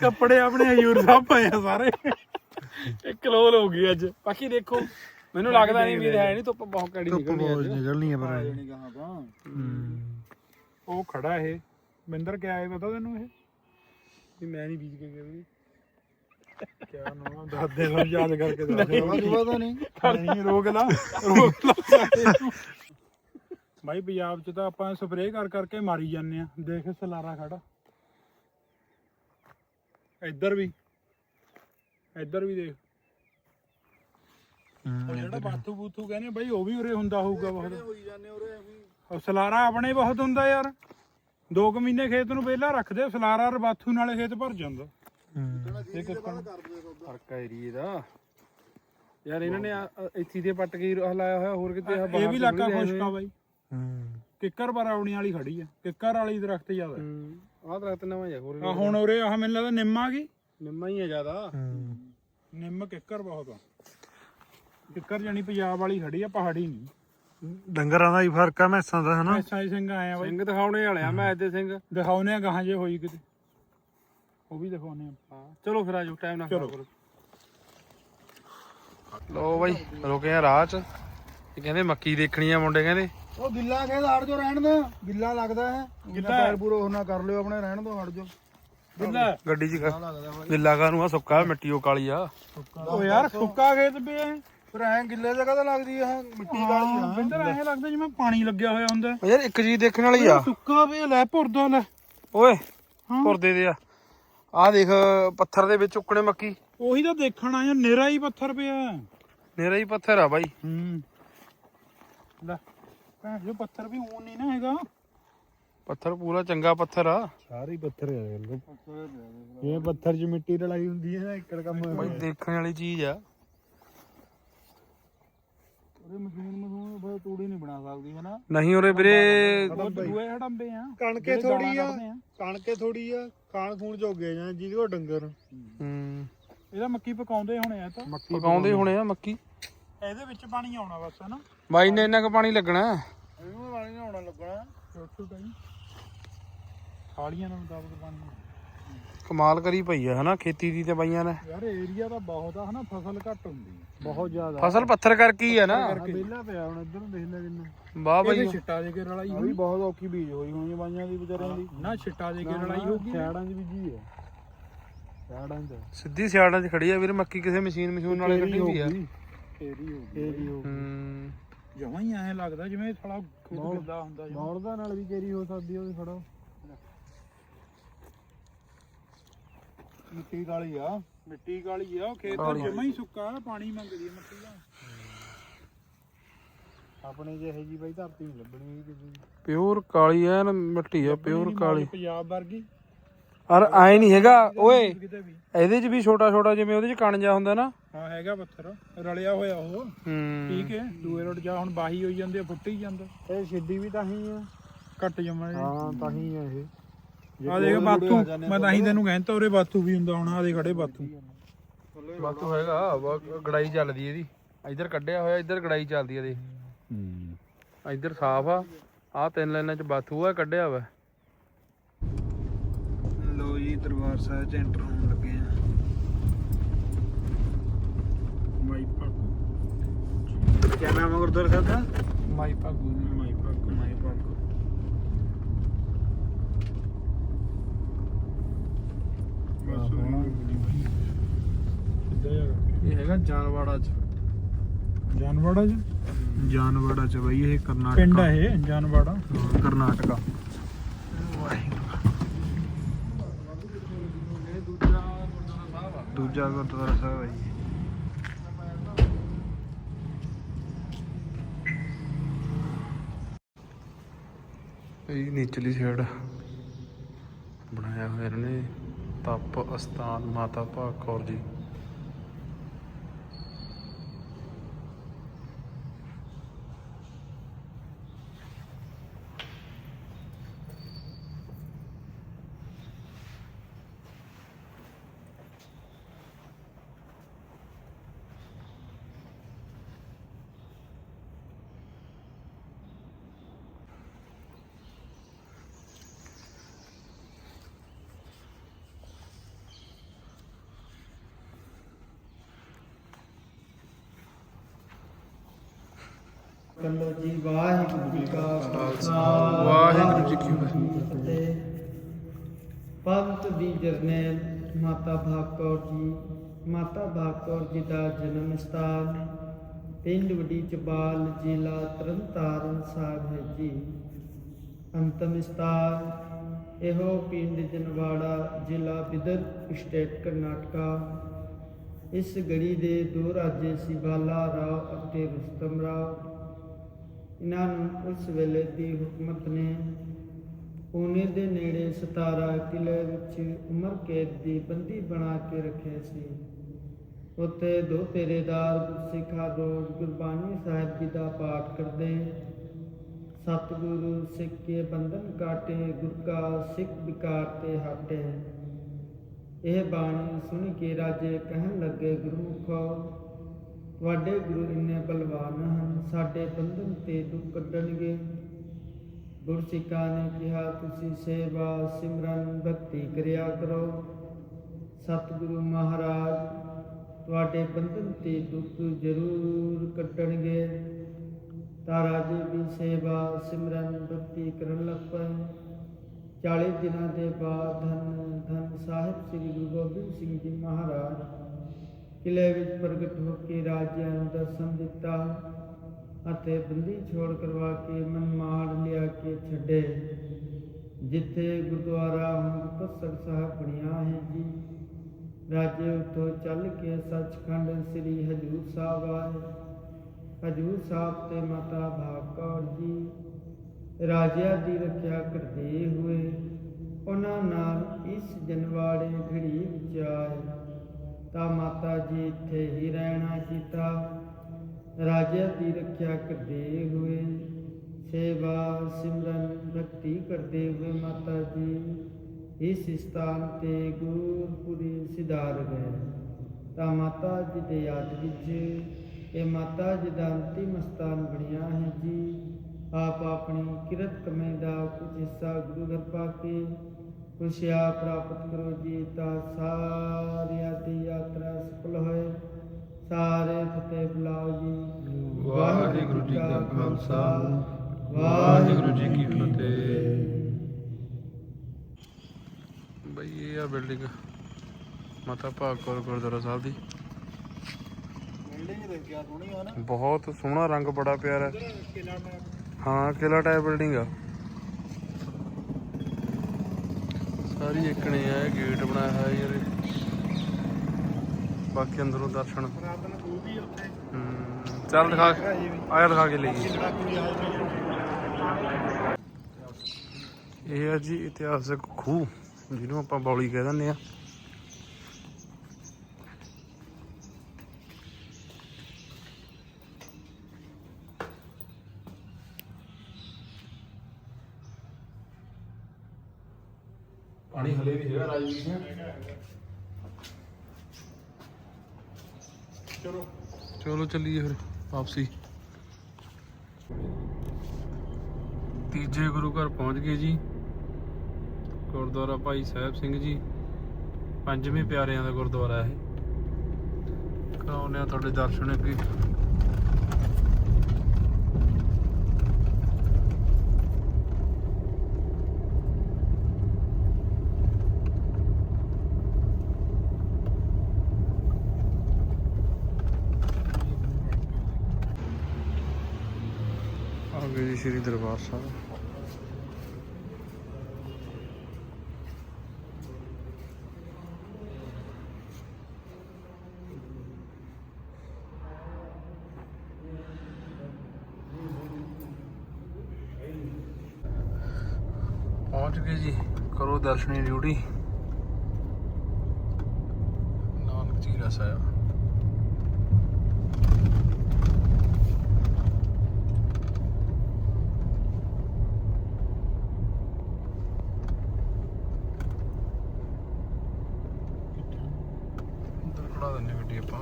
ਕੱਪੜੇ ਆਪਣੇ ਹਯੂਰ ਸਾਹਿਬ ਪਏ ਆ ਸਾਰੇ। ਇੱਕ ਲੋਲ ਹੋ ਗਈ ਅੱਜ। ਬਾਕੀ ਦੇਖੋ ਮੈਨੂੰ ਲੱਗਦਾ ਨਹੀਂ ਵੀਰ ਹੈ ਨਹੀਂ ਧੁੱਪ ਬਹੁਤ ਕੜੀ ਨਿਕਲਣੀ ਅੱਜ। ਨਿਕਲਣੀ ਆ ਪਰ ਕਹਾਂ ਤਾਂ ਹੂੰ। ਉਹ ਖੜਾ ਇਹ। ਮਿੰਦਰ ਕਿਆ ਹੈ ਪਤਾ ਤੈਨੂੰ ਇਹ? ਵੀ ਮੈਂ ਨਹੀਂ ਬੀਜ ਕੇ ਗਿਆ ਵੀ ਕਿਆ ਨਾ ਦੱਸ ਦੇ ਲੋ ਯਾਦ ਕਰਕੇ ਦੱਸ ਦੇ ਜੁਆ ਤਾਂ ਨਹੀਂ। ਨਹੀਂ ਰੋਕ ਲਾ। ਰੋਕ ਲਾ। ਭਾਈ ਪੰਜਾਬ ਚ ਤਾਂ ਆਪਾਂ ਸਪਰੇਅ ਕਰ ਕਰਕੇ ਮਾਰੀ ਜਾਂਦੇ ਆ। ਦੇਖ ਸਲਾਰਾ ਖੜਾ। ਇੱਧਰ ਵੀ। ਇੱਧਰ ਵੀ ਦੇਖ। ਉਹ ਜਿਹੜਾ ਬਾਥੂ ਬੂਥੂ ਕਹਿੰਦੇ ਬਾਈ ਉਹ ਵੀ ਉਰੇ ਹੁੰਦਾ ਹੋਊਗਾ ਬਹੁਤ। ਹੋਈ ਜਾਂਦੇ ਉਰੇ ਐਵੇਂ ਉਹ ਸਲਾਰਾ ਆਪਣੇ ਬਹੁਤ ਹੁੰਦਾ ਯਾਰ। ਦੋ ਕੁ ਮਹੀਨੇ ਖੇਤ ਨੂੰ ਵਿਹਲਾ ਰੱਖਦੇ ਸਲਾਰਾ ਬਾਥੂ ਨਾਲੇ ਖੇਤ ਭਰ ਜਾਂਦਾ। ਹੂੰ। ਇਹ ਕਿੱਕਣ ਕਰ ਦੇ ਸੌਦਾ ਫ਼ਰਕ ਆ ਏਰੀਏ ਦਾ। ਯਾਰ ਇਹਨਾਂ ਨੇ ਆ- ਆ ਇੱਥੇ ਦੇ ਪੱਟ ਕੇ ਹਲਾਇਆ ਹੋਇਆ ਹੋਰ ਕਿਤੇ ਇਹ ਬਾਹਰ ਵੀ ਇਲਾਕਾ ਖੁਸ਼ਕਾ ਬਾਈ। ਹੂੰ। ਕਿੱਕਰ ਬਰਾਉਣੀ ਵਾਲੀ ਖੜੀ ਆ। ਕਿੱਕਰ ਵਾਲੀ ਦਰਖਤ ਜ਼ਿਆਦਾ ਹੂੰ। ਆਹ ਦਰਖਤ ਨਵਾਂ ਜਿਹਾ ਹੋਰ ਆ ਹੁਣ ਉਰੇ ਆਹ ਮੈਨੂੰ ਲੱਗਦਾ ਨਿੰਮ ਆ ਗਈ। ਨਿੰਮਾ ਹੀ ਆ ਜ਼ਿਆਦਾ। ਹੂੰ। ਨਿੰਮ ਕਿੱਕਰ ਬਹੁਤ ਆ। ਕਿੱਕਰ ਜਾਨੀ ਪੰਜਾਬ ਵਾਲੀ ਖੜੀ ਆ ਪਹਾੜੀ ਨਹੀਂ। ਡੰਗਰਾਂ ਦਾ ਹੀ ਫ਼ਰਕ ਆ ਮੈਸਾਂ ਦਾ ਹਨਾ? ਐਸਾ ਹੀ ਸਿੰਘ ਆਏ ਆ ਬਾਈ। ਸਿੰਘ ਦਿਖਾਉਣੇ ਵਾਲੇ ਆ ਮੈਂ ਦੇ ਸਿੰਘ। ਦਿਖਾਉਨੇ ਆ ਗਾਹਾਂ ਜੇ ਹੋਈ ਕਿਤੇ। ਉਹ ਵੀ ਦਿਖਾਉਨੇ ਆ ਹਾਂ। ਚਲੋ ਫਿਰ ਆਜੋ ਟਾਈਮ ਨਾ ਚਲੋ। ਕਰੋ। ਲੋ ਬਾਈ ਰੁਕੇ ਆ ਰਾਹ ਚ। ਇਹ ਕਹਿੰਦੇ ਮੱਕੀ ਦੇਖਣੀ ਆ ਮੁੰਡੇ ਕਹਿੰਦੇ। ਉਹ ਗਿੱਲਾ ਖੇਤ ਹਟ ਜੋ ਰਹਿਣ ਦੋ। ਗਿੱਲਾ ਲੱਗਦਾ ਹੈ। ਗਿੱਲਾ ਪੈਰ ਪੂਰੋ ਨਾ ਕਰ ਲਿਓ ਆਪਣੇ ਰਹਿਣ ਦੋ ਹਟ ਜੋ ਬਿੱਲਾ ਗੱਡੀ ਚ ਗਿੱਲਾ ਕਾ ਨੂੰ ਆ? ਸੁੱਕਾ ਮਿੱਟੀ ਉਹ ਕਾਲੀ ਆ। ਉਹ ਯਾਰ ਸੁੱਕਾ ਖੇਤ ਪਿਆ ਫਿਰ ਐ ਗਿੱਲੇ ਜਗ੍ਹਾ ਤਾਂ ਲੱਗਦੀ ਆ ਮਿੱਟੀ ਵਾਲੀ ਆ। ਬਿੰਦਰ ਐਂ ਲੱਗਦਾ ਜਿਵੇਂ ਪਾਣੀ ਲੱਗਿਆ ਹੋਇਆ ਹੁੰਦਾ। ਯਾਰ ਇੱਕ ਚੀਜ਼ ਦੇਖਣ ਵਾਲੀ ਆ। ਸੁੱਕਾ ਪਿਆ ਲੈ ਭੁਰਦਾ ਲੈ। ਓਏ ਪੁਰਦੇ ਦੇ ਆ। ਆ ਦੇਖ ਪੱਥਰ ਦੇ ਵਿੱਚ ਉੱਕਣੇ ਮੱਕੀ। ਉਹੀ ਤਾਂ ਦੇਖਣ ਆਇਆ ਨੇਰਾ ਹੀ ਪੱਥਰ ਪਿਆ। ਨੇਰਾ ਹੀ ਪੱਥਰ ਆ ਬਾਈ। ਹੂੰ। ਲੈ ਭੈਣ ਜੋ ਪੱਥਰ ਵੀ ਊਂ ਨਹੀਂ ਨਾ ਹੈਗਾ। ਪੱਥਰ ਪੂਰਾ ਚੰਗਾ ਪੱਥਰ ਆ। ਸਾਰੇ ਪੱਥਰ ਆ ਇਹ ਪੱਥਰ 'ਚ ਮਿੱਟੀ ਰਲਾਈ ਹੁੰਦੀ ਹੈ ਨਾ ਇੱਕੜ ਕੰਮ ਬਾਈ ਦੇਖਣ ਵਾਲੀ ਚੀਜ਼ ਆ। ਉਹਦੇ ਮਸ਼ੀਨ ਮਸ਼ੂਨ ਫਿਰ ਤੂੜੀ ਨਹੀਂ ਬਣਾ ਸਕਦੀ ਹੈ ਨਾ ਨਹੀਂ ਉਰੇ ਵੀਰੇ ਦੂਏ ਹੜੰਬੇ ਆ। ਕਣਕੇ ਜਿਹੜੇ ਥੋੜੀ ਦਾਣਾ ਆ ਕੱਢਦੇ। ਕਣਕੇ ਥੋੜੀ ਆ ਖਾਣ ਖੂਣ ਜੋਗੇ ਜਾਂ ਜਿਹਦੇ ਕੋ ਡੰਗਰ। ਹੂੰ। ਇਹਦਾ ਮੱਕੀ ਪਕਾਉਂਦੇ ਹੋਣੇ ਆ ਤਾਂ। ਪਕਾਉਂਦੇ ਹੋਣੇ ਆ ਮੱਕੀ। ਇਹਦੇ ਵਿੱਚ ਪਾਣੀ ਆਉਣਾ ਬਸ ਹਨਾ? ਬਾਈ ਨੇ ਇੰਨਾ ਕੁ ਪਾਣੀ ਲੱਗਣਾ। ਇਹਨੂੰ ਪਾਣੀ ਨਹੀਂ ਆਉਣਾ ਲੱਗਣਾ। ਛੋਟਾ ਛੋਟਾ ਹੀ ਖਾਲੀਆਂ ਨਾਲ ਮੁਤਾਬਕ ਪਾਣੀ ਕਮਾਲ ਕਰੀ ਪਈ ਆ ਹਨਾ ਖੇਤੀ ਦੀ ਤੇ ਬਾਈਆਂ ਨੇ। ਯਾਰ ਏਰੀਆ ਤਾਂ ਬਹੁਤ ਆ ਹਨਾ ਫਸਲ ਘੱਟ ਹੁੰਦੀ ਬਹੁਤ ਜ਼ਿਆਦਾ। ਫਸਲ ਪੱਥਰ ਕਰਕੇ ਹੀ ਆ ਨਾ। ਵਿਹਲਾ ਪਿਆ ਹੁਣ ਇੱਧਰ ਨੂੰ ਦੇਖ ਲੈ ਜਿੰਨਾ ਵਾਹ ਬਾਈ। ਛਿੱਟਾ ਦੇ ਕੇ ਰਲਾਈ ਆ ਵੀ ਬਹੁਤ ਔਖੀ ਬੀਜ ਹੋਈ ਹੋਣੀ ਬਾਈਆਂ ਦੀ ਵਿਚਾਰਿਆਂ ਦੀ। ਨਾ ਛਿੱਟਾ ਦੇ ਕੇ ਰਲਾਈ ਹੋਊਗੀ। ਸਿਆੜਾਂ 'ਚ ਬੀਜੀ ਹੈ ਸਿਆੜਾਂ 'ਚ। ਸਿੱਧੀ ਸਿਆੜਾਂ 'ਚ ਖੜੀ ਆ ਵੀਰ ਮੱਕੀ ਕਿਸੇ ਮਸ਼ੀਨ ਮਸ਼ੂਨ ਨਾਲੇ ਕੱਢੀ ਹੋਈ ਆ। ਫੇਰੀ ਹੋ ਕੇਰੀ ਹੋ ਹੂੰ ਜਮਾਂ ਹੀ ਐਂ ਲੱਗਦਾ ਜਿਵੇਂ ਸਾਲਾ ਖੁਦ ਗਿੱਲਾ ਹੁੰਦਾ। ਮੌੜਦਾ ਨਾਲ ਵੀ ਕੇਰੀ ਹੋ ਸਕਦੀ ਉਹਦੀ ਫੜੋ ਮਿੱਟੀ ਕਾਲੀ ਆ। ਮਿੱਟੀ ਕਾਲੀ ਆ ਉਹ ਖੇਤ ਤਾਂ ਜਮਾਂ ਹੀ ਸੁੱਕਾ ਪਾਣੀ ਮੰਗਦੀ ਆ ਮੱਕੀ ਦਾ। ਆਪਣੇ ਜਿਹੇ ਜੀ ਬਾਈ ਧਰਤੀ ਨਹੀਂ ਲੱਭਣੀ ਇਹ ਕਿਸੇ ਦੀ। ਪਿਓਰ ਕਾਲੀ ਐ ਨਾ ਮਿੱਟੀ ਆ ਪਿਓਰ ਕਾਲੀ। ਪੰਜਾਬ ਵਰਗੀ। ਔਰ ਐ ਨਹੀਂ ਹੈਗਾ ਓਏ। ਕਿਤੇ ਵੀ। ਇਹਦੇ 'ਚ ਵੀ ਛੋਟਾ ਛੋਟਾ ਜਿਵੇਂ ਉਹਦੇ 'ਚ ਕਣ ਜਾ ਹੁੰਦਾ ਨਾ। ਹਾਂ ਹੈਗਾ ਪੱਥਰ ਰਲਿਆ ਹੋਇਆ ਉਹ। ਹੂੰ। ਠੀਕ ਹੈ ਦੂਏ ਰੋਡ ਜਾ ਹੁਣ ਬਾਹੀ ਹੋਈ ਜਾਂਦੇ ਆ ਫੁੱਟੀ ਜਾਂਦਾ। ਇਹ ਛਿੱਡੀ ਵੀ ਤਾਂ ਹੀ ਆ। ਘੱਟ ਜਮਾ ਹਾਂ ਤਾਂ ਹੀ ਆ ਇਹ। ਆ ਦੇਖ ਬਾਥੂ ਮੈਂ ਤਾਂ ਹੀ ਤੈਨੂੰ ਕਹਿੰਦਾ ਉਰੇ ਬਾਥੂ ਵੀ ਹੁੰਦਾ ਹੁਣ ਆ ਦੇ ਖੜੇ ਬਾਥੂ। ਬਾਤੂ ਹੈਗਾ ਵਾ- ਗੜਾਈ ਚੱਲਦੀ ਇਹਦੀ। ਇੱਧਰ ਕੱਢਿਆ ਹੋਇਆ ਇੱਧਰ ਗੜਾਈ ਚੱਲਦੀ ਆ ਦੇਖ ਇੱਧਰ ਸਾਫ਼ ਆ ਆ ਤਿੰਨ ਲਾਈਨਾਂ 'ਚ ਬਾਥੂ ਆ ਕੱਢਿਆ ਵਾ। ਲੋ ਜੀ ਦਰਬਾਰ ਸਾਹਿਬ ਚ ਐਂਟਰ ਹੋਣ ਲੱਗੇ ਆ। ਮਾਈ ਭਾਗੂ। ਕੀ ਨਾਮ ਹੈ ਗੁਰਦੁਆਰਾ ਸਾਹਿਬ ਦਾ? ਮਾਈ ਭਾਗੂ ਮਾਈ ਭਾਗੋ ਬਸ ਸਿੱਧਾ ਜਾ ਇਹ ਹੈਗਾ ਜਾਨਵਾੜਾ 'ਚ। ਜਾਨਵਾੜਾ ਜੀ ਜਾਨਵਾੜਾ ਚ ਬਈ ਇਹ ਕਰਨਾਟਕ। ਪਿੰਡ ਇਹ ਜਾਨਵਾੜਾ? ਹਾਂ, ਕਰਨਾਟਕਾ। ਦੂਜਾ ਗੁਰਦੁਆਰਾ ਸਾਹਿਬ ਹੈ ਜੀ। ਇਹ ਨੀਚਲੀ ਸਾਈਡ ਬਣਾਇਆ ਹੋਇਆ ਇਹਨਾਂ। ਨੇ ਤਪ ਅਸਥਾਨ ਮਾਤਾ ਭਾਗ ਕੌਰ ਜੀ। ਕਰੋ ਜੀ ਵਾਹਿਗੁਰੂ ਜੀ ਕਾ ਖਾਲਸਾ। ਵਾਹਿਗੁਰੂ ਜੀ ਕੀ ਫਤਿਹ। ਫਤਿਹ। ਪੰਤ ਦੀ ਜਰਨੈਲ ਮਾਤਾ ਭਾਗਕੌਰ ਜੀ ਮਾਤਾ ਭਾਗਕੌਰ ਜੀ ਦਾ ਜਨਮ ਸਥਾਨ ਪਿੰਡ ਵਡੀ ਚਬਾਲ ਜ਼ਿਲ੍ਹਾ ਤਰਨਤਾਰਨ ਸਾਹਿਬ ਹੈ ਜੀ। ਅੰਤਮ ਸਥਾਨ ਇਹੋ ਪਿੰਡ ਜਨਵਾੜਾ ਜ਼ਿਲ੍ਹਾ ਬਿਦਰ ਸਟੇਟ ਕਰਨਾਟਕਾ। ਇਸ ਗੜੀ ਦੇ ਦੋ ਰਾਜੇ ਸੀ ਬਾਲਾ ਰਾਓ ਅਤੇ ਰੁਸਤਮ ਰਾਓ। ਇਹਨਾਂ ਨੂੰ ਉਸ ਵੇਲੇ ਦੀ ਹੁਕਮਤ ਨੇ ਪੂਨੇ ਦੇ ਨੇੜੇ 17 ਕਿਲੇ ਵਿੱਚ ਉਮਰ ਕੈਦ ਦੀ ਬੰਦੀ ਬਣਾ ਕੇ ਰੱਖਿਆ ਸੀ। ਉੱਥੇ ਦੋ ਪਹਿਰੇਦਾਰ ਗੁਰਸਿੱਖਾਂ ਰੋਜ਼ ਗੁਰਬਾਣੀ ਸਾਹਿਬ ਜੀ ਦਾ ਪਾਠ ਕਰਦੇ ਸਤਿਗੁਰੂ ਸਿੱਖ ਕੇ ਬੰਧਨ ਕਾਟੇ ਗੁਰ ਕਾ ਸਿੱਖ ਵਿਕਾਰ ਤੇ ਹਟੇ ਇਹ ਬਾਣੀ ਸੁਣ ਕੇ ਰਾਜੇ ਕਹਿਣ ਲੱਗੇ, ਗੁਰੂ ਗੁਰਮੁਖੋ ਤੁਹਾਡੇ ਗੁਰੂ ਇੰਨੇ ਬਲਵਾਨ ਹਨ, ਸਾਡੇ ਬੰਧਨ ਤੇ ਦੁੱਖ ਕੱਢਣਗੇ। ਗੁਰਸਿੱਖਾਂ ਨੇ ਕਿਹਾ, ਤੁਸੀਂ ਸੇਵਾ ਸਿਮਰਨ ਭਗਤੀ ਕਰਿਆ ਕਰੋ। ਸਤਿਗੁਰੂ ਮਹਾਰਾਜ, ਤੁਹਾਡੇ ਬੰਧਨ ਤੇ ਦੁੱਖ ਜ਼ਰੂਰ ਕੱਟਣਗੇ ਤਾਂ ਰਾਜੇ ਵੀ ਸੇਵਾ ਸਿਮਰਨ ਭਗਤੀ ਕਰਨ ਲੱਗ ਪਏ 40 ਦਿਨਾਂ ਦੇ ਬਾਅਦ ਧੰਨ ਧੰਨ ਸਾਹਿਬ ਸ੍ਰੀ ਗੁਰੂ ਗੋਬਿੰਦ ਸਿੰਘ ਜੀ ਮਹਾਰਾਜ। ਕਿਲੇ ਵਿੱਚ ਪ੍ਰਗਟ ਹੋ ਕੇ ਰਾਜਿਆਂ ਨੂੰ ਦਰਸ਼ਨ ਦਿੱਤਾ ਅਤੇ ਬੰਦੀ ਛੋੜ ਕਰਵਾ ਕੇ ਮਨਮਾੜ ਲਿਆ ਕੇ ਛੱਡੇ। ਜਿੱਥੇ ਗੁਰਦੁਆਰਾ ਹੁਣ ਸਾਹਿਬ ਬਣਿਆ ਹੈ ਜੀ। ਰਾਜੇ ਉੱਥੋਂ ਚੱਲ ਕੇ ਸੱਚਖੰਡ ਸ੍ਰੀ ਹਜੂਰ ਸਾਹਿਬ ਆਏ। ਹਜੂਰ ਸਾਹਿਬ ਤੇ ਮਾਤਾ ਭਾਗਕੌਰ ਜੀ ਰਾਜਿਆਂ ਦੀ ਰੱਖਿਆ ਕਰਦੇ ਹੋਏ ਉਹਨਾਂ ਨਾਲ ਇਸ ਜਨਵਾੜੇ ਘੜੀ ਵਿੱਚ ਆਏ। ਤਾਂ ਮਾਤਾ ਜੀ ਇੱਥੇ ਹੀ ਰਹਿਣਾ ਕੀਤਾ। ਰਾਜਿਆਂ ਦੀ ਰੱਖਿਆ ਕਰਦੇ ਹੋਏ, ਸੇਵਾ, ਸਿਮਰਨ, ਭਗਤੀ ਕਰਦੇ ਹੋਏ ਮਾਤਾ ਜੀ ਇਸ ਸਥਾਨ ਤੇ ਗੁਰਪੁਰੀ ਸਿਧਾਰ ਗਏ। ਤਾਂ ਮਾਤਾ ਜੀ ਦੇ ਯਾਦ ਵਿੱਚ ਇਹ ਮਾਤਾ ਜੀ ਦਾ ਅੰਤਿਮ ਸਥਾਨ ਬਣਿਆ ਹੈ ਜੀ। ਆਪ ਆਪਣੀ ਕਿਰਤ ਕਮੇ ਦਾ ਕੁਝ ਹਿੱਸਾ ਗੁਰੂ ਘਰ ਪਾ ਕੇ ਖੁਸ਼ੀਆਂ ਪ੍ਰਾਪਤ ਕਰੋ ਜੀ ਤਾਂ ਸਾਰਿਆਂ ਦੀ ਯਾਤਰਾ ਸਫਲ ਹੋਏ। ਸਾਰੇ ਫਤਿਹ ਬੁਲਾਓ ਜੀ। ਵਾਹਿਗੁਰੂ ਜੀ ਕਾ ਖਾਲਸਾ। ਵਾਹਿਗੁਰੂ ਜੀ ਕੀ ਫਤਿਹ। ਬਈ ਇਹ ਆ ਬਿਲਡਿੰਗ। ਮਾਤਾ ਭਾਗਕੌਰ ਗੁਰਦੁਆਰਾ ਸਾਹਿਬ ਦੀ। ਬਿਲਡਿੰਗ ਦੇਖ ਗਿਆ ਸੋਹਣੀ ਆ ਨਾ ਬਹੁਤ ਸੋਹਣਾ ਰੰਗ ਬੜਾ ਪਿਆਰਾ ਹਾਂ ਕਿਲਾ ਟਾਈਪ ਬਿਲਡਿੰਗ ਆ। ਸਾਰੀ ਇੱਕਣੇ ਆ ਇਹ ਗੇਟ ਬਣਾਇਆ ਹੋਇਆ ਯਾਰ। ਬਾਕੀ ਅੰਦਰੋਂ ਦਰਸ਼ਨ। ਨੂੰ ਹਮ, ਚੱਲ ਦਿਖਾ ਆਇਆ ਦਿਖਾ ਕੇ ਜਹਾਜ਼ ਇਹ ਆ ਜੀ ਇਤਿਹਾਸਕ ਖੂਹ ਜਿਹਨੂੰ ਆਪਾਂ ਬੌਲੀ ਕਹਿ ਦਿੰਦੇ ਆ ਪਾਣੀ ਹਲੇ ਵੀ ਹੈਗਾ ਰਾਜਵੀਰ ਸਿੰਘ ਚਲੋ ਚਲੋ ਚੱਲੀਏ ਫਿਰ, ਵਾਪਸੀ। ਤੀਜੇ ਗੁਰੂ ਘਰ ਪਹੁੰਚ ਗਏ ਜੀ। ਗੁਰਦੁਆਰਾ ਭਾਈ ਸਾਹਿਬ ਸਿੰਘ ਜੀ, ਪੰਜਵੇਂ ਪਿਆਰਿਆਂ ਦਾ ਗੁਰਦੁਆਰਾ ਹੈ। ਕਰਾਉਨੇ ਆ ਤੁਹਾਡੇ ਦਰਸ਼ਨ ਅੱਗੇ। ਸ੍ਰੀ ਦਰਬਾਰ ਸਾਹਿਬ। ਪਹੁੰਚ ਗਏ ਜੀ ਕਰੋ ਦਰਸ਼ਨੀ ਡਿਊਟੀ। ਨਾਨਕ ਜੀ ਸਾਹਿਬ ਅੰਦਰ ਖੜਾ ਦਿੰਨੇ ਗੱਡੀ ਆਪਾਂ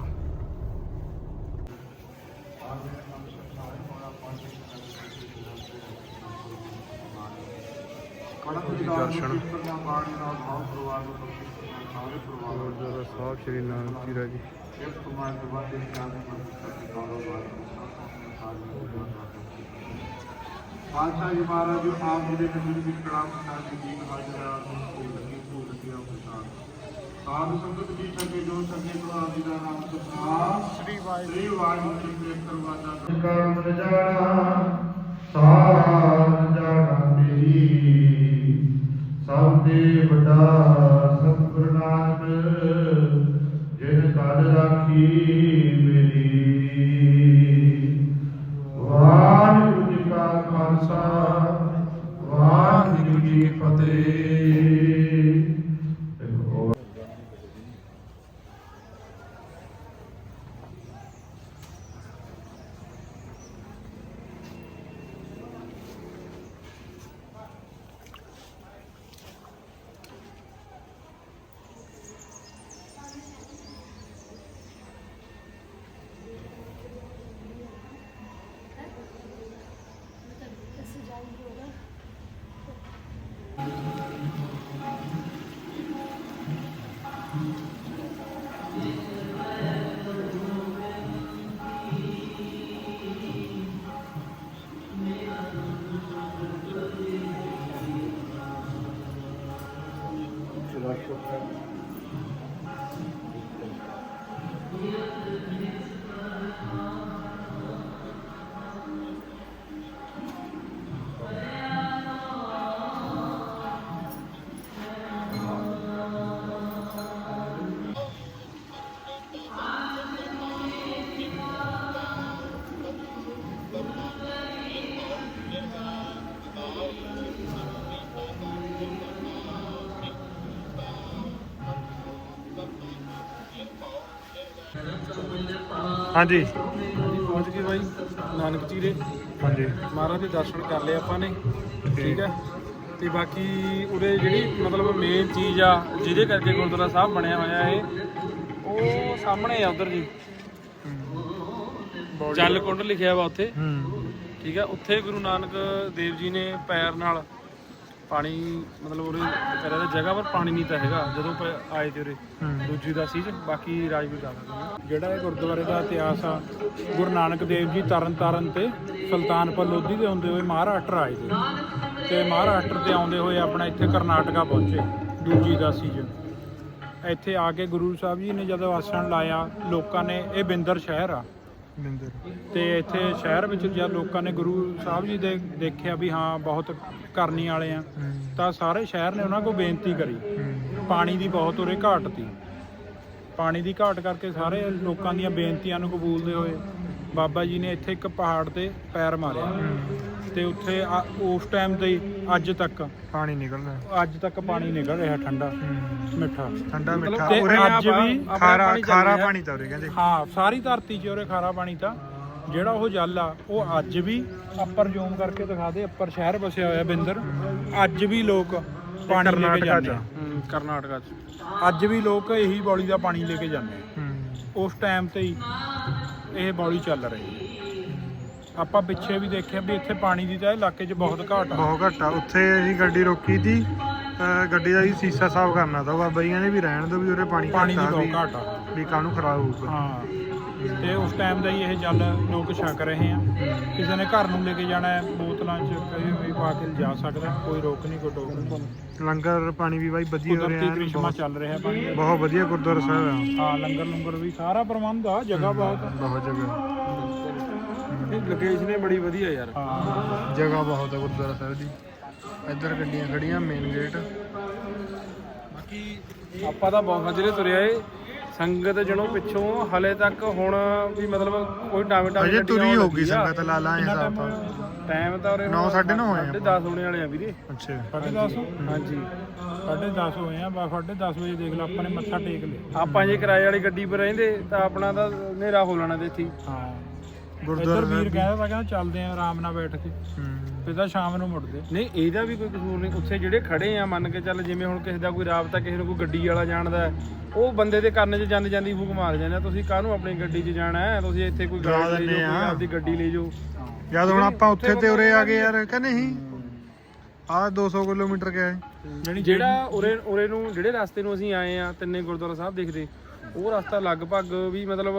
ਜੀ ਦਰਸ਼ਨ ਗੁਰਦੁਆਰਾ ਸਾਹਿਬ ਸ੍ਰੀ ਨਾਨਕ ਚੀਰਾ ਜੀ ਬਾਦਸ਼ਾਹ ਜੀ ਮਹਾਰਾਜ ਜੀ ਆਪ ਜੀ ਦੇ ਕਬੀਰ ਵਿੱਚ ਕਲਾਮ ਸਾਡੀ ਜੀ ਹਾਜ਼ਰਾ ਨੂੰ ਕੋਈ ਲੱਗੀ ਭੂਲ ਗਿਆ ਪ੍ਰਸਾਦ ਸਾਧ ਸੰਗਤ ਜੀ ਸਕੇ ਜੋ ਸਕੇ ਗੁਰੂ ਆਦਿ ਦਾ ਨਾਮ ਸਤਨਾਮ ਸ੍ਰੀ ਵਾਹਿਗੁਰੂ ਸ੍ਰੀ ਵਾਹਿਗੁਰੂ ਜੀ ਦੇ ਕਰਵਾਦਾ ਕਰਮ ਜਾਣਾ ਸਾਰ ਜਾਣਾ ਤੇਰੀ ਸਭ ਦੇ ਵੱਡਾ ਹਾਂਜੀ। ਪਹੁੰਚ ਗਏ ਬਾਈ ਨਾਨਕ ਚੀਰੇ ਹਾਂਜੀ। ਮਹਾਰਾਜ ਦੇ ਦਰਸ਼ਨ ਕਰ ਲਏ ਆਪਾਂ ਨੇ। ਠੀਕ। ਹੈ। ਤੇ ਬਾਕੀ ਉਰੇ ਜਿਹੜੀ ਮਤਲਬ ਮੇਨ ਚੀਜ਼ ਆ ਜਿਹਦੇ ਕਰਕੇ ਗੁਰਦੁਆਰਾ ਸਾਹਿਬ ਬਣਿਆ ਹੋਇਆ ਹੈ ਉਹ ਸਾਹਮਣੇ ਆ ਉਧਰ ਜੀ। ਜਲ ਕੁੰਡ ਲਿਖਿਆ ਵਾ ਉੱਥੇ। ਠੀਕ ਹੈ। ਉੱਥੇ ਗੁਰੂ ਨਾਨਕ ਦੇਵ ਜੀ ਨੇ ਪੈਰ ਨਾਲ ਪਾਣੀ ਮਤਲਬ ਉਰੇ ਕਹਿੰਦਾ ਜਗ੍ਹਾ ਪਰ ਪਾਣੀ ਨਹੀਂ ਤਾਂ ਹੈਗਾ ਜਦੋਂ ਪ- ਆਏ ਤੇ ਉਰੇ। ਦੂਜੀ ਦਾ ਸੀ ਬਾਕੀ ਰਾਜਵੀਰ ਦਾ ਜਿਹੜਾ ਇਹ ਗੁਰਦੁਆਰੇ ਦਾ ਇਤਿਹਾਸ ਆ ਗੁਰੂ ਨਾਨਕ ਦੇਵ ਜੀ ਤਰਨ ਤਾਰਨ ਤੇ ਸੁਲਤਾਨਪੁਰ ਲੋਧੀ ਦੇ ਹੁੰਦੇ ਹੋਏ ਮਹਾਰਾਸ਼ਟਰ ਆਏ ਸੀ। ਤੇ ਮਹਾਰਾਸ਼ਟਰ ਤੇ ਆਉਂਦੇ ਹੋਏ ਆਪਣਾ ਇੱਥੇ ਕਰਨਾਟਕਾ ਪਹੁੰਚੇ ਦੂਜੀ ਦਾ ਸੀਜ਼ਨ ਇੱਥੇ ਆ ਕੇ ਗੁਰੂ ਸਾਹਿਬ ਜੀ ਨੇ ਜਦੋਂ ਆਸਣ ਲਾਇਆ ਲੋਕਾਂ ਨੇ ਇਹ ਬਿੰਦਰ ਸ਼ਹਿਰ ਆ। ਬਿੰਦਰ ਤੇ ਇੱਥੇ ਸ਼ਹਿਰ ਵਿੱਚ ਜਦ ਲੋਕਾਂ ਨੇ ਗੁਰੂ ਸਾਹਿਬ ਜੀ ਦੇ ਦੇਖਿਆ ਵੀ ਹਾਂ ਬਹੁਤ ਕਰਨੀ ਵਾਲੇ ਆ ਤਾਂ ਸਾਰੇ ਸ਼ਹਿਰ ਨੇ ਉਹਨਾਂ ਕੋਲ ਬੇਨਤੀ ਕਰੀ। ਪਾਣੀ ਦੀ ਬਹੁਤ ਉਰੇ ਘਾਟ ਤੀ। ਪਾਣੀ ਦੀ ਘਾਟ ਕਰਕੇ ਸਾਰੇ ਲੋਕਾਂ ਦੀਆਂ ਬੇਨਤੀਆਂ ਨੂੰ ਕਬੂਲਦੇ ਹੋਏ ਬਾਬਾ ਜੀ ਨੇ ਇੱਥੇ ਇੱਕ ਪਹਾੜ ਤੇ ਪੈਰ ਮਾਰਿਆ। ਤੇ ਉੱਥੇ ਆ- ਉਸ ਟਾਈਮ ਤੇ ਹੀ ਅੱਜ ਤੱਕ ਪਾਣੀ ਨਿਕਲਦਾ ਅੱਜ ਤੱਕ ਪਾਣੀ ਨਿਕਲ ਰਿਹਾ ਠੰਡਾ ਮਿੱਠਾ। ਠੰਡਾ ਮਿੱਠਾ। ਤੇ ਉਰੇ ਅੱਜ ਵੀ ਖਾਰਾ ਖਾਰਾ ਪਾਣੀ ਤਾਂ ਉਰੇ ਕਹਿੰਦੇ। ਹਾਂ ਸਾਰੀ ਧਰਤੀ 'ਚ ਉਰੇ ਖਾਰਾ ਪਾਣੀ ਤਾਂ। ਜਿਹੜਾ ਉਹ ਜਲ ਆ ਉਹ ਅੱਜ ਵੀ ਅੱਪਰ ਜ਼ੂਮ ਕਰਕੇ ਦਿਖਾ ਦੇ ਅੱਪਰ ਸ਼ਹਿਰ ਵਸਿਆ ਹੋਇਆ ਬਿੰਦਰ। ਅੱਜ ਵੀ ਲੋਕ ਪਾਣੀ ਲੈ ਕੇ ਜਾਂਦੇ ਆ। ਕਰਨਾਟਕਾ 'ਚ। ਅੱਜ ਵੀ ਲੋਕ ਇਹੀ ਬੌਲੀ ਦਾ ਪਾਣੀ ਲੈ ਕੇ ਜਾਂਦੇ ਆ। ਹੂੰ। ਉਸ ਟਾਈਮ ਤੇ ਹੀ ਇਹ ਬੌਲੀ ਚੱਲ ਰਹੀ ਹੈ। ਆਪਾਂ ਪਿੱਛੇ ਵੀ ਦੇਖਿਆ ਵੀ ਇੱਥੇ ਪਾਣੀ ਦੀ ਤਾਂ ਇਲਾਕੇ 'ਚ ਬਹੁਤ ਘਾਟ ਆ। ਬਹੁਤ ਘੱਟ ਆ। ਉੱਥੇ ਅਸੀਂ ਗੱਡੀ ਰੋਕੀ ਸੀ ਅਹ ਗੱਡੀ ਦਾ ਵੀ ਸੀਸਾ ਸਾਫ਼ ਕਰਨਾ ਤਾਂ ਬਾਬਾ ਜੀ ਕਹਿੰਦੇ ਵੀ ਰਹਿਣ ਦਿਓ ਵੀ ਉਰੇ ਪਾਣੀ ਪਾਣੀ ਦੀ ਘੱਟ ਆ ਬਹੁਤ ਵੀ- ਘਾਟ ਆ। ਵੀ ਕਾਹਨੂੰ ਖਰਾਬ ਹੋਊਗਾ। ਹਾਂ। ਤੇ ਉਸ ਟਾਈਮ ਦਾ ਹੀ ਇਹ ਜਲ ਲੋਕ ਛਕ ਰਹੇ ਆ। ਕਿਸੇ ਨੇ ਘਰ ਨੂੰ ਲੈ ਕੇ ਜਾਣਾ ਹੈ ਬੋਤਲਾਂ 'ਚ ਕਈ ਵੀ ਪਾ ਕੇ ਜਾ ਸਕਦਾ ਕੋਈ ਰੋਕ ਨਹੀਂ ਕੋਈ ਟੋਕ ਨਹੀਂ। ਲੰਗਰ ਪਾਣੀ ਵੀ ਬਾਈ ਵਧੀਆ ਹੋ ਕੁਦਰਤੀ ਰਿਹਾ ਕ੍ਰਿਸ਼ਮਾ ਬਹੁਤ- ਚੱਲ ਰਿਹਾ ਪਾਣੀ ਦਾ। ਬਹੁਤ ਵਧੀਆ ਗੁਰਦੁਆਰਾ ਸਾਹਿਬ ਆ। ਹਾਂ ਲੰਗਰ ਲੰਗਰ ਵੀ ਸਾਰਾ ਪ੍ਰਬੰਧ ਆ ਜਗ੍ਹਾ ਬਹੁਤ। ਆ। ਬਹੁਤ ਜਗ੍ਹਾ। ਲੋਕੇਸ਼ਨ ਹੀ ਬੜੀ ਵਧੀਆ ਯਾਰ। ਹਾਂ। ਜਗ੍ਹਾ ਬਹੁਤ ਆ ਗੁਰਦੁਆਰਾ ਸਾਹਿਬ ਦੀ। ਇੱਧਰ ਗੱਡੀਆਂ ਖੜੀਆਂ ਮੇਨ ਗੇਟ ਬਾਕੀ ਆਪਾਂ ਤਾਂ ਬਹੁਤ ਜਿਹੜੇ ਤੁਰਿਆ ਏ। ਸੰਗਤ ਜਣੋਂ ਪਿੱਛੋਂ ਹਲੇ ਤੱਕ ਹੁਣ ਵੀ ਮਤਲਬ ਕੋਈ ਟਾਵੇਂ ਟਾਵੇਂ ਅਜੇ ਤੁਰੀ ਹੋਊਗੀ ਸੰਗਤ ਲਾ ਲਾ ਹਿਸਾਬ ਤਾਂ ਟਾਈਮ ਤਾਂ ਉਰੇ ਨੌ, ਸਾਢੇ ਨੌ ਹੋਏ ਆ। 10 ਹੋਣੇ ਵਾਲੇ ਆ ਵੀਰੇ। ਅੱਛਾ। 10:30 ਹਾਂਜੀ। 10:30 ਹੋਏ ਆ ਬਾ 10:30 ਵਜੇ ਦੇਖ ਲਾ ਆਪਾਂ ਨੇ ਮੱਥਾ ਟੇਕ ਲਿਆ। ਆਪਾਂ ਜੇ ਕਿਰਾਏ ਵਾਲੀ ਗੱਡੀ 'ਤੇ ਰਹਿੰਦੇ ਤਾਂ ਆਪਣਾ ਤਾਂ ਹਨੇਰਾ ਹੋ ਲੈਣਾ ਤੇ ਇੱਥੇ ਹੀ। ਇੱਧਰ ਵੀਰ ਕਹਿੰਦਾ ਤਾਂ ਕਹਿੰਦਾ ਚੱਲਦੇ ਆ ਆਰਾਮ ਨਾਲ ਬੈਠ ਕੇ। ਹੂੰ। ਫਿਰ ਤਾਂ ਸ਼ਾਮ ਨੂੰ ਮੁੜਦੇ। ਨਹੀਂ ਇਹਦਾ ਵੀ ਕੋਈ ਕਸੂਰ ਨਹੀਂ। ਉੱਥੇ ਜਿਹੜੇ ਖੜੇ ਆ ਮੰਨ ਕੇ ਚੱਲ ਜਿਵੇਂ ਹੁਣ ਕਿਸੇ ਦਾ ਕੋਈ ਰਾਬਤਾ ਕਿਸੇ ਨੂੰ ਕੋਈ ਗੱਡੀ ਵਾਲਾ ਜਾਣਦਾ ਹੈ, ਉਹ ਬੰਦੇ ਦੇ ਕੰਨ 'ਚ ਜਾਂਦੀ ਜਾਂਦੀ ਫੂਕ ਮਾਰ ਜਾਂਦੇ ਆ, ਤੁਸੀਂ ਕਾਹਨੂੰ ਆਪਣੀ ਗੱਡੀ 'ਚ ਜਾਣਾ ਹੈ? ਤੁਸੀਂ ਇੱਥੇ ਕੋਈ ਜਾ ਗਾੜੀ ਲੈ ਦਿੰਦੇ ਜਾਓ ਕੋਈ ਆ। ਆਪਦੀ ਗੱਡੀ ਲੈ ਜਾਓ। ਜਦ ਹੁਣ ਆਪਾਂ ਉੱਥੇ ਤੇ ਉਰੇ ਆ ਗਏ ਯਾਰ ਕਿ ਨਹੀਂ। ਆ 200 ਕਿਲੋਮੀਟਰ ਗਿਆ ਹੈ? ਜਿਹੜੀ ਜਿਹੜਾ ਉਰੇ ਉਰੇ ਨੂੰ ਜਿਹੜੇ ਰਸਤੇ ਨੂੰ ਅਸੀਂ ਆਏ ਆ ਤਿੰਨੇ ਗੁਰਦੁਆਰਾ ਸਾਹਿਬ ਦੇਖਦੇ ਉਹ ਰਸਤਾ ਲਗਭਗ ਵੀ ਮਤਲਬ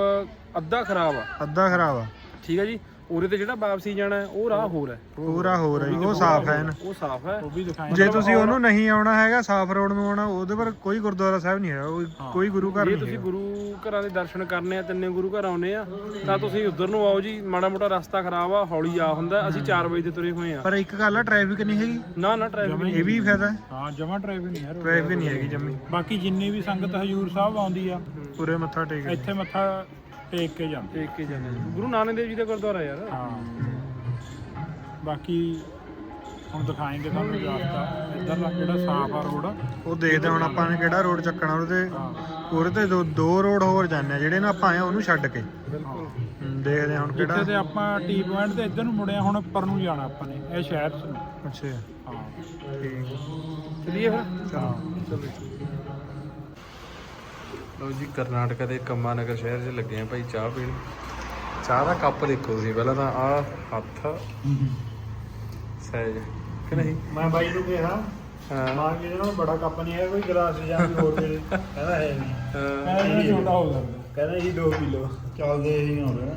ਅੱਧਾ ਖਰਾਬ ਆ। ਅੱਧਾ ਖਰਾਬ ਆ। ਠੀਕ ਹੈ ਜੀ? ਉਰੇ ਤੇ ਜਿਹੜਾ ਵਾਪਸੀ ਜਾਣਾ ਹੈ, ਉਹ ਰਾਹ ਹੋਰ ਹੈ। ਪੂਰਾ ਹੋ ਰਿਹਾ ਉਹ ਸਾਫ਼ ਹੈ ਨਾ। ਉਹ ਸਾਫ਼ ਹੈ। ਉਹ ਵੀ ਦਿਖਾਏ ਜੇ ਤੁਸੀਂ ਉਹਨੂੰ ਨਹੀਂ ਆਉਣਾ ਹੈਗਾ ਸਾਫ਼ ਰੋਡ ਨੂੰ ਆਉਣਾ ਉਹਦੇ ਪਰ ਕੋਈ ਗੁਰਦੁਆਰਾ ਸਾਹਿਬ ਨਹੀਂ ਹੈ ਉਹ ਕੋਈ ਗੁਰੂ ਘਰ ਜੇ ਨਹੀਂ ਤੁਸੀਂ ਗੁਰੂ ਘਰਾਂ ਦੇ ਦਰਸ਼ਨ ਕਰਨੇ ਆ ਤਿੰਨੇ ਗੁਰੂ ਘਰ ਆਉਨੇ ਆ ਤਾਂ ਤੁਸੀਂ ਉਧਰ ਨੂੰ ਆਓ ਜੀ ਮਾੜਾ ਮੋਟਾ ਰਸਤਾ ਖਰਾਬ ਆ ਹੌਲੀ ਆ ਹੁੰਦਾ ਅਸੀਂ 4 ਵਜੇ ਤੇ ਤੁਰੇ ਹੋਏ ਆ। ਪਰ ਇੱਕ ਗੱਲ ਆ ਟ੍ਰੈਫਿਕ ਨਹੀਂ ਹੈਗੀ? ਨਾ ਨਾ ਟ੍ਰੈਫਿਕ ਇਹ ਵੀ ਫਾਇਦਾ ਹੈ? ਹਾਂ ਜਮਾ ਟ੍ਰੈਫਿਕ ਨਹੀਂ ਯਾਰ ਟ੍ਰੈਫਿਕ ਨਹੀਂ ਹੈਗੀ ਜੰਮੀ ਬਾਕੀ ਜਿੰਨੀ ਵੀ ਸੰਗਤ ਹਜੂਰ ਸਾਹਿਬ ਆਉਂਦੀ ਆ ਪੂਰੇ ਮੱਥਾ ਟੇਕ ਇੱਥੇ ਮੱਥਾ ਟੇਕ ਕੇ ਜਾਂਦੇ ਦੇਖ ਕੇ ਜਾਂਦੇ ਜੀ। ਗੁਰੂ ਨਾਨਕ ਦੇਵ ਜੀ ਦਾ ਗੁਰਦੁਆਰਾ ਯਾਰ। ਹਾਂ। ਬਾਕੀ ਹੁਣ ਦਿਖਾਏਂਗੇ ਤੁਹਾਨੂੰ ਰਸਤਾ ਇੱਧਰਲਾ ਜਿਹੜਾ ਸਾਫ਼ ਆ ਰੋਡ? ਉਹ ਦੇਖਦੇ ਹੁਣ ਆਪਾਂ ਨੇ ਕਿਹੜਾ ਰੋਡ ਚੱਕਣਾ ਉਹਦੇ ਉਹਦੇ ਤੇ ਦੋ ਦੋ ਰੋਡ ਹੋਰ ਜਾਂਦੇ ਆ ਜਿਹੜੇ ਨਾ ਆਪਾਂ ਆਏ ਉਹਨੂੰ ਛੱਡ ਕੇ। ਬਿਲਕੁਲ। ਹਮ, ਦੇਖਦੇ ਹਾਂ ਹੁਣ ਇੱਥੇ ਕਿਹੜਾ ਤੇ ਆਪਾਂ ਟੀ ਪੁਆਇੰਟ ਤੇ ਇੱਧਰ ਨੂੰ ਮੁੜਿਆ ਹੁਣ ਉੱਪਰ ਨੂੰ ਜਾਣਾ ਆਪਾਂ ਨੇ ਇਹ ਸ਼ਹਿਰ ਚ ਨੂੰ। ਅੱਛਾ। ਹਾਂ। ਠੀਕ। ਚਲਿਏ ਫਿਰ। ਹਾਂ। ਲਓ ਜੀ ਕਰਨਾਟਕਾ ਦੇ ਕੰਮਾ ਨਗਰ ਸ਼ਹਿਰ 'ਚ ਲੱਗੇ ਆ ਭਾਈ ਚਾਹ ਪੀਣ। ਚਾਹ ਦਾ ਕੱਪ ਦੇਖੋ ਤੁਸੀਂ ਪਹਿਲਾਂ ਤਾਂ ਆ ਹੱਥ ਸਹਿਜ। ਕਿ ਨਹੀਂ? ਮੈਂ ਬਾਈ ਨੂੰ ਕਿਹਾ ਹਾਂ। ਮਾਂ ਜੀ ਨਾਲ ਬੜਾ ਕੱਪ ਨਹੀਂ ਹੈ ਕੋਈ ਗਲਾਸ ਜਾਂ ਕੋਈ ਹੋਰ ਦੇ। ਕਹਿੰਦਾ ਹੈ ਨਹੀਂ। ਹਾਂ। ਕਹਿੰਦਾ ਇਹ ਛੋਟਾ ਹੋ ਸਕਦਾ ਕਹਿੰਦਾ ਜੀ 2 ਕਿਲੋ। ਚੱਲਦੇ ਹੀ ਹੋ ਰਿਹਾ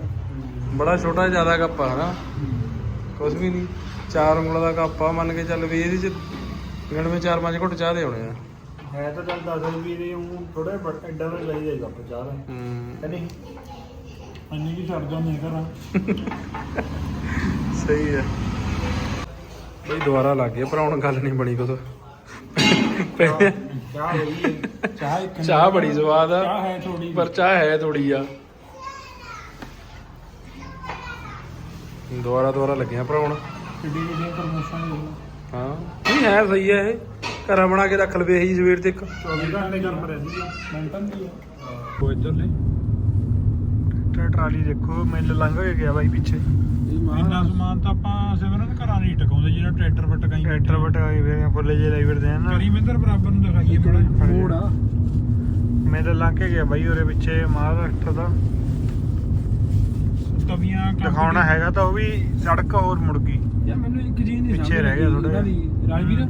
ਬੜਾ ਛੋਟਾ ਜ਼ਿਆਦਾ ਕੱਪ ਆ ਹਨਾ ਕੁਝ ਵੀ ਨਹੀਂ। ਚਾਰ ਉਂਗਲਾਂ ਦਾ ਕੱਪ ਆ ਮੰਨ ਕੇ ਚੱਲ ਵੀ ਇਹਦੇ 'ਚ ਗਣਵੇਂ ਚਾਰ ਪੰਜ ਘੁੱਟ ਚਾਹ ਦੇ ਆਉਣੇ ਆ। ਹੈ ਤਾਂ ਚੱਲ 10 ਰੁਪਏ ਦੇ ਉਹ ਥੋੜੇ ਬਟ ਐਡਾ ਦਾ ਲਈ ਜਾਈਦਾ ਕੱਪ ਚਾਹ ਦਾ। ਹੂੰ। ਹੈ ਨਹੀਂ? ਅੰਨੀ ਕੀ ਛੱਡ ਜਾਂਦੇ ਘਰਾਂ। ਸਹੀ ਹੈ। ਬਈ ਦੁਬਾਰਾ ਲੱਗ ਗਿਆ ਪਰ ਹੁਣ ਗੱਲ ਨਹੀਂ ਬਣੀ ਕੁਛ ਚਾਹ ਹੋਈ ਹੈ। ਚਾਹ ਇੱਕ ਚਾਹ ਬੜੀ ਸਵਾਦ ਆ। ਚਾਹ ਹੈ ਥੋੜੀ ਪਰ ਚਾਹ ਹੈ ਥੋੜੀ ਆ। ਦੁਬਾਰਾ ਦੁਬਾਰਾ ਲੱਗਿਆ ਭਰਾਉਣ। ਕਿੱਡੀ ਕਿੱਡੀ ਪ੍ਰਮੋਸ਼ਨ ਹਾਂ। ਨਹੀਂ ਹੈ ਸਹੀ ਹੈ ਇਹ। ਘਰਾਂ ਬਣਾ ਕੇ ਰੱਖ ਲਵੇ ਇਹੀ ਸਵੇਰ ਤੱਕ 24 ਘੰਟੇ ਗਰਮ ਰਹਿੰਦੀ ਹੈ ਮੈਂਟਨ ਦੀ ਹੈ ਉਹ ਇੱਧਰ ਨੇ ਟਰੈਕਟਰ ਟਰਾਲੀ ਦੇਖੋ ਮਿਲ ਲੰਘ ਕੇ ਗਿਆ ਬਾਈ ਪਿੱਛੇ। ਇੰਨਾ ਸਮਾਨ ਤਾਂ ਆਪਾਂ ਸਿਮਰਨ ਘਰਾਂ ਨਹੀਂ ਟਿਕਾਉਂਦੇ ਜਿਹੜਾ ਟਰੈਕਟਰ ਪਰ ਟਕਾਈ ਟਰੈਕਟਰ ਵਟਾਏ ਵੇ ਫੁੱਲੇ ਜੇ ਲਾਈ ਫਿਰਦੇ ਆ ਨਾ। ਕਰੀਮਿੰਦਰ ਬਰਾਬਰ ਨੂੰ ਦਿਖਾਈਏ ਬੜਾ ਮੋੜ ਆ। ਮੈਂ ਤਾਂ ਲੰਘ ਕੇ ਗਿਆ ਬਾਈ ਉਹਦੇ ਪਿੱਛੇ ਮਹਾਰਾਸ਼ਟਰ ਦਾ। ਤਵੀਆਂ ਦਿਖਾਉਣਾ ਹੈਗਾ ਤਾਂ ਉਹ ਵੀ ਸੜਕ ਹੋਰ ਮੁੜ ਗਈ। ਯਾਰ ਮੈਨੂੰ ਇੱਕ ਚੀਜ਼ ਨਹੀਂ ਪਿੱਛੇ ਰਹਿ ਗਿਆ ਦੀ। ਰਾਜਵੀਰ?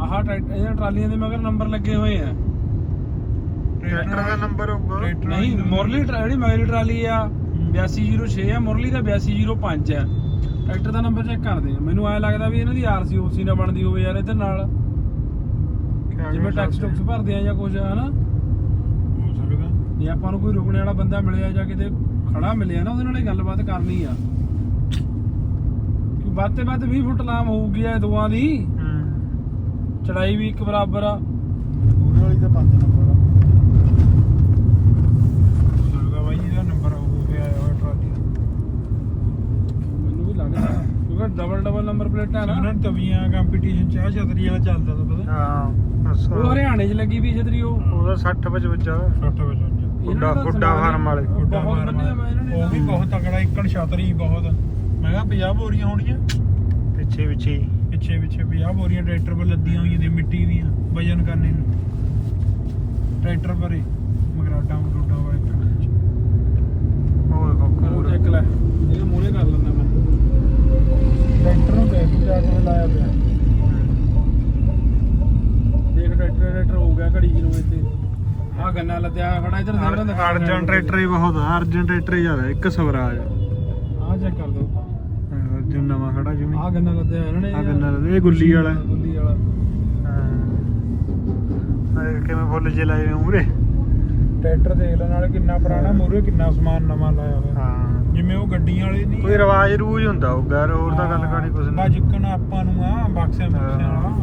ਆਹ ਟਰੈਕਟਰ ਇਹਨਾਂ ਟਰਾਲੀਆਂ ਦੇ ਮਗਰ ਨੰਬਰ ਲੱਗੇ ਹੋਏ ਆ। ਟਰੈਕਟਰ ਦਾ ਨੰਬਰ ਹੋਊਗਾ। ਨਹੀਂ ਮੁਰਲੀ ਜਿਹੜੀ ਮਗਰੀ ਟਰਾਲੀ ਆ 8206 ਆ ਮੁਰਲੀ ਦਾ 8205 ਆ। ਟਰੈਕਟਰ ਦਾ ਨੰਬਰ ਚੈੱਕ ਕਰਦੇ ਆ। ਮੈਨੂੰ ਐ ਲੱਗਦਾ ਵੀ ਇਹਨਾਂ ਦੀ ਆਰਸੀ ਓਸੀ ਨਾਲ ਬਣਦੀ ਹੋਵੇ ਯਾਰ ਇਹਦੇ ਨਾਲ। ਜਿਵੇਂ ਟੈਕਸ ਟੁਕਸ ਭਰਦੇ ਆ ਜਾਂ ਕੁਝ ਹਨਾ? ਹੋ ਸਕਦਾ। ਜੇ ਆਪਾਂ ਨੂੰ ਕੋਈ ਰੁਕਣੇ ਵਾਲਾ ਬੰਦਾ ਮਿਲਿਆ ਜਾਂ ਕਿਤੇ ਖੜਾ ਮਿਲਿਆ ਨਾ ਉਹਦੇ ਨਾਲ ਹੀ ਗੱਲਬਾਤ ਕਰਨੀ ਆ। ਕਿ ਵੱਧ ਤੇ ਵੱਧ 20 ਫੁੱਟ ਲਾਮ ਹੋਊਗੀ ਇਹ ਦੋਆਂ ਦੀ। ਚੜਾਈ ਵੀ ਇੱਕ ਬਰਾਬਰ ਆ। ਪੂਰੇ ਵਾਲੀ ਤਾਂ 5 ਨੰਬਰ ਆ। ਸਕਦਾ ਬਾਈ ਇਹਦਾ ਨੰਬਰ ਹੋ ਗਿਆ ਹੋਇਆ ਟਰਾਲੀ ਦਾ। ਮੈਨੂੰ ਵੀ ਲੱਗਦਾ ਕਿਉਂਕਿ ਡਬਲ ਡਬਲ ਨੰਬਰ ਪਲੇਟਾਂ ਨਾ। ਸਿਮਰਨ ਤਵੀਆਂ ਕੰਪੀਟੀਸ਼ਨ ਚਾਹ ਛਤਰੀ ਵਾਲਾ ਚੱਲਦਾ ਤਾਂ ਪਤਾ। ਹਾਂ ਉਹ ਹਰਿਆਣੇ 'ਚ ਲੱਗੀ ਵੀ ਛਤਰੀ ਉਹ। ਉਹਦਾ 60 55 ਛੋਟਾ ਬੱਚਾ ਹੁੱਡਾ ਹੁੱਡਾ ਫਾਰਮ ਵਾਲੇ। ਬਹੁਤ ਬੰਨਿਆ ਮੈਂ ਇਹਨਾਂ ਨੇ ਉਹ ਵੀ ਬਹੁਤ ਤਗੜਾ ਇੱਕਣ ਛਤਰੀ ਬਹੁਤ। ਮੈਂ ਕਿਹਾ 50 ਬੋਰੀਆਂ ਹੋਣੀਆਂ। ਪਿੱਛੇ ਪਿੱਛੇ ਪਿੱਛੇ ਪਿੱਛੇ 50 ਬੋਰੀਆਂ ਟਰੈਕਟਰ 'ਤੇ ਲੱਦੀਆਂ ਹੋਈਆਂ ਨੇ ਮਿੱਟੀ ਦੀਆਂ ਵਜਨ ਕਰਨੇ ਨੂੰ। ਟਰੈਕਟਰ ਭਰੇ ਮਗਰਾਡਾ ਮਗਰੂਡਾ ਵਾ ਇੱਕਣ ਵਿੱਚ। ਉਹ ਦੇਖੋ ਕਰੋ ਪੂਰਾ ਚੈੱਕ ਲੈ। ਇਹ ਮੂਰੇ ਕਰ ਲੈਂਦਾ ਮੈਂ। ਟਰੈਕਟਰ ਨੂੰ ਬੈਕ ਜਾ ਕੇ ਲਾਇਆ ਪਿਆ। ਦੇਖ ਟਰੈਕਟਰ ਟਰੈਕਟਰ ਹੋ ਗਿਆ ਘੜੀ ਨੂੰ ਇੱਥੇ ਆ ਗੰਨਾ ਲੱਦਿਆ ਖੜਾ ਇਧਰ ਸਾਹਮਣੇ। ਦਿਖਾ ਅਰਜਨ ਟਰੈਕਟਰ ਹੀ ਬਹੁਤ ਆ ਅਰਜਨ ਟਰੈਕਟਰ ਹੀ ਜ਼ਿਆਦਾ ਇੱਕ ਸਵਰਾਜ। ਆ ਚੈੱਕ ਕਰ ਦੋ ਨਵਾਂ ਖੜਾ ਜਿਵੇਂ। ਆ ਗੰਨਾ ਲੱਦਿਆ ਇਹਨਾਂ ਨੇ ਆ ਗੰਨਾ ਲੱਗਦਾ, ਇਹ ਗੁੱਲੀ ਵਾਲਾ। ਗੁੱਲੀ ਵਾਲਾ। ਹਾਂ। ਕਿਵੇਂ ਫੁੱਲ ਜੇ ਲਾਏ ਮੂਰੇ ਟਰੈਕਟਰ ਦੇਖ ਲੈ ਨਾਲ ਕਿੰਨਾ ਪੁਰਾਣਾ ਮੂਰੇ ਕਿੰਨਾ ਸਮਾਨ ਨਵਾਂ ਲਾਇਆ ਹੋਇਆ। ਹਾਂ। ਜਿਵੇਂ ਉਹ ਗੱਡੀਆਂ ਵਾਲੇ ਨਹੀਂ ਕੋਈ ਰਿਵਾਜ ਰੂਜ ਹੁੰਦਾ ਉਹ ਗੈਰ ਹੋਰ ਤਾਂ ਗੱਲ ਕਰਨੀ ਕੁਛ ਬਾ ਨਹੀਂ। ਜਿੱਕਣ ਆਪਾਂ ਨੂੰ ਆ ਬਕਸਿਆਂ ਬਕਸਿਆਂ ਵਾਲਾ।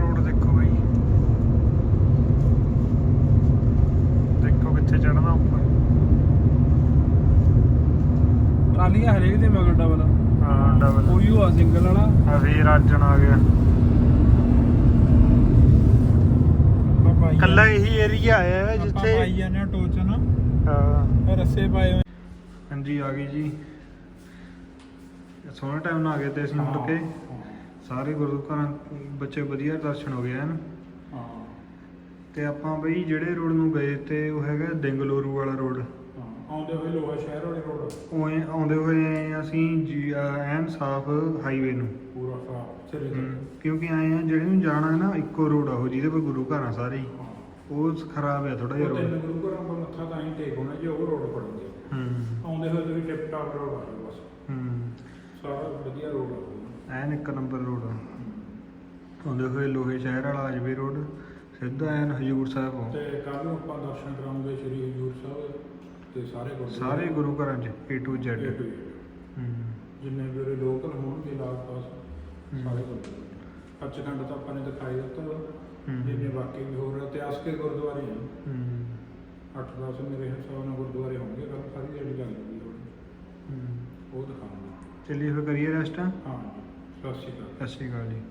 ਰੋਡ ਦੇਖੋ ਬਈ। ਦੇਖੋ ਕਿੱਥੇ ਚੜਨਾ ਉੱਪਰ। ਟਰਾਲੀਆਂ ਹਰੇਕ ਦੇ ਮਗਰ ਡਬਲ ਹਾਂ ਡਬਲ ਕੋਈ ਉਹ ਸਿੰਗਲ ਵਾਲਾ। ਆ ਫੇਰ ਅਰਜਨ ਆ ਗਿਆ। ਕੱਲਾ ਇਹੀ ਏਰੀਆ ਆਇਆ ਹੈ ਜਿੱਥੇ ਪਾਈ ਜਾਂਦੇ ਆ ਟੋਚਨ ਹਾਂ। ਰੱਸੇ ਪਾਏ ਹੋਏ। ਹਾਂਜੀ ਆ ਗਈ ਜੀ। ਸੋਹਣੇ ਟਾਈਮ ਨਾਲ ਆ ਗਏ ਤੇ ਅਸੀਂ ਮੁੜ ਕੇ। ਸਾਰੇ ਗੁਰੂ ਘਰਾਂ ਬੱਚੇ ਵਧੀਆ ਦਰਸ਼ਨ ਹੋ ਗਏ ਹਨ। ਹਾਂ। ਤੇ ਆਪਾਂ ਬਈ ਜਿਹੜੇ ਰੋਡ ਨੂੰ ਗਏ ਤੇ ਉਹ ਹੈਗਾ ਦਿੰਗਲੂਰੂ ਵਾਲਾ ਰੋਡ। ਆਉਂਦੇ ਹੋਏ ਲੋਹਾ ਸ਼ਹਿਰ ਵਾਲੇ ਰੋਡ ਉਵੇਂ ਆਉਂਦੇ ਹੋਏ ਅਸੀਂ ਜੀ ਐਨ ਸਾਫ਼ ਹਾਈਵੇ ਨੂੰ। ਪੂਰਾ ਸਾਫ਼ ਸਿਰੇ ਹਮ, ਕਿਉਂਕਿ ਆਏ ਆ ਜਿਹੜੇ ਨੂੰ ਜਾਣਾ ਹੈ ਨਾ ਇੱਕੋ ਰੋਡ ਆ ਉਹ ਜਿਹਦੇ ਪਰ ਗੁਰੂ ਘਰ ਆ ਸਾਰੇ ਹੀ। ਉਹ ਖਰਾਬ ਹੈ ਥੋੜਾ ਜਿਹਾ ਰੋਡ ਤਿੰਨ ਗੁਰੂ ਘਰਾਂ ਕੋਲ ਮੱਥਾ ਤਾਂ ਹੀ ਟੇਕ ਹੋਣਾ ਜੇ ਉਹ ਰੋਡ ਪੜੋਗੇ ਹੂੰ। ਆਉਂਦੇ ਹੋਏ ਤੁਸੀਂ ਟਿਪ ਟਾਪ ਰੋਡ ਆ ਜਾਓ ਬਸ। ਹੂੰ। ਸਾਰਾ ਵਧੀਆ ਰੋਡ ਆ। ਐਨ ਇੱਕ ਨੰਬਰ ਰੋਡ ਆਉਂਦੇ ਹੋਏ ਲੋਹੇ ਸ਼ਹਿਰ ਵਾਲਾ ਅਜਵੇ ਰੋਡ ਸਿੱਧਾ ਐਨ ਹਜੂਰ ਸਾਹਿਬ ਤੇ ਕੱਲ ਨੂੰ ਆਪਾਂ ਦਰਸ਼ਨ ਕਰਾਉਂਗੇ ਸ੍ਰੀ ਹਜੂਰ ਸਾਹਿਬ। ਤੇ ਸਾਰੇ ਗੁਰਦੁਆਰੇ ਸਾਰੇ ਗੁਰੂ ਘਰਾਂ 'ਚ A to Z A to Z। ਹੂੰ। ਜਿੰਨੇ ਵੀ ਉਰੇ ਲੋਕਲ ਹੋਣਗੇ ਲਾਸ ਪਾਸ ਸਾਰੇ ਗੁਰਦੁਆਰੇ। ਸੱਚਖੰਡ ਤਾਂ ਆਪਾਂ ਨੇ ਦਿਖਾਈ ਦਿੱਤਾ। ਹੂੰ। ਜਿੰਨੇ ਬਾਕੀ ਵੀ ਹੋਰ ਇਤਿਹਾਸਕ ਗੁਰਦੁਆਰੇ ਆ। ਹੂੰ। 8-10 ਮੇਰੇ ਹਿਸਾਬ ਨਾਲ ਗੁਰਦੁਆਰੇ ਹੋਣਗੇ ਕੱਲ ਸਾਰੀ ਜਿਹੜੀ ਲੱਗ ਜੂਗੀ ਹੂੰ। ਉਹ ਦਿਖਾਉਂਗਾ ਚੱਲੀਏ ਫਿਰ ਕਰੀਏ ਰੈਸਟ? ਹਾਂ ਜੀ। ਸਤਿ ਸ਼੍ਰੀ ਅਕਾਲ। ਸਤਿ ਸ਼੍ਰੀ ਅਕਾਲ ਜੀ।